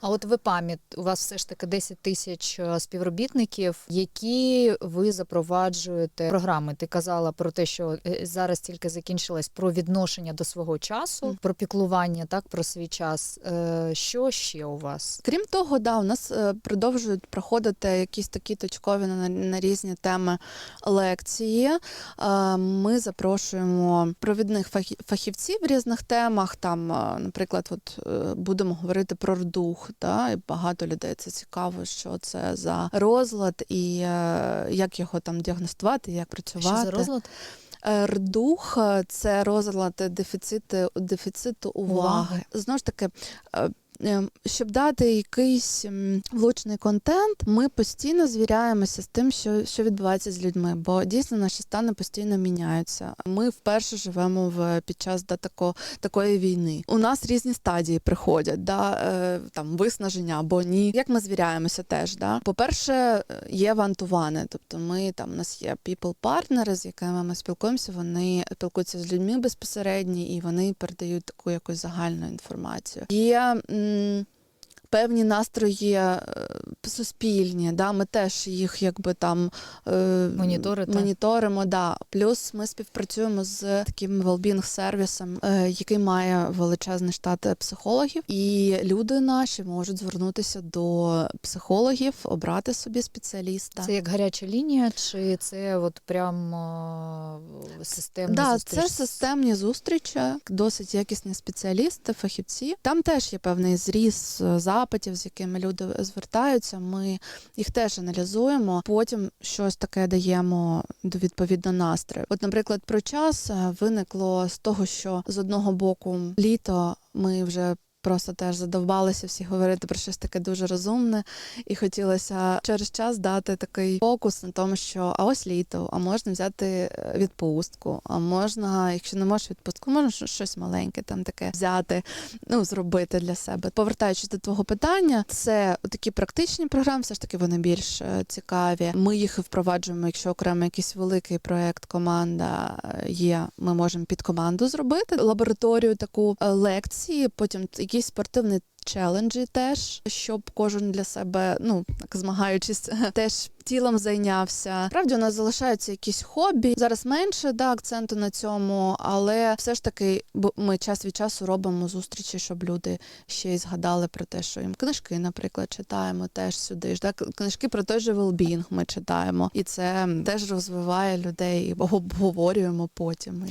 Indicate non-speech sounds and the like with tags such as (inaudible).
А от ви пам'ят, у вас все ж таки 10 тисяч е, співробітників, які ви запроваджуєте програми. Ти казала про те, що е, зараз тільки закінчилась про відношення до свого часу, Мгм. про піклування так про свій час. Е, Що ще у вас? Крім того, да, у нас продовжують проходити якісь такі точкові на, на різні теми лекції. Ми запрошуємо провідних фахі- фахівців в різних темах. Там, наприклад, от будемо говорити про Да, і багато людей це цікаво, що це за розлад і е, як його там діагностувати, як працювати. Що за розлад? Е, Рдух це розлад дефіциту, дефіциту уваги. Уваги. Знову ж таки, е, щоб дати якийсь влучний контент, ми постійно звіряємося з тим, що, що відбувається з людьми, бо дійсно наші стани постійно міняються. Ми вперше живемо в під час да, тако, такої війни. У нас різні стадії приходять, да, е, там виснаження або ні. Як ми звіряємося теж? Да? По-перше, є вантувани, тобто ми там у нас є people-партнери, з якими ми спілкуємося. Вони спілкуються з людьми безпосередньо і вони передають таку якусь загальну інформацію. Є певні настрої е, суспільні, да, ми теж їх якби там е, моніторимо. Да. Плюс ми співпрацюємо з таким well-being сервісом, е, який має величезний штат психологів, і люди наші можуть звернутися до психологів, обрати собі спеціаліста. Це як гаряча лінія, чи це от прям системна Да, зустріч? це системні зустрічі, досить якісні спеціалісти, фахівці. Там теж є певний зріз е, запитів, з якими люди звертаються. Ми їх теж аналізуємо. Потім щось таке даємо до відповідно настрою. От, наприклад, про час е, виникло з того, що з одного боку літо ми вже. Просто теж задовбалися всі говорити про щось таке дуже розумне, і хотілося через час дати такий фокус на тому, що а ось літо, а можна взяти е, відпустку, а можна, якщо не можеш відпустку, можна щось маленьке там таке взяти, ну зробити для себе. Повертаючись до твого питання, це такі практичні програми, все ж таки вони більш е, цікаві. Ми їх впроваджуємо, якщо окремо якийсь великий проект, команда е, є, ми можемо під команду зробити лабораторію таку лекції, потім якийсь спортивний. Челенджі теж, щоб кожен для себе, ну так змагаючись, (laughs) теж тілом зайнявся. Справді у нас залишаються якісь хобі. Зараз менше да, акценту на цьому, але все ж таки ми час від часу робимо зустрічі, щоб люди ще й згадали про те, що їм книжки, наприклад, читаємо теж сюди ж. Да? Книжки про той же велбінг ми читаємо, і це теж розвиває людей, і обговорюємо потім.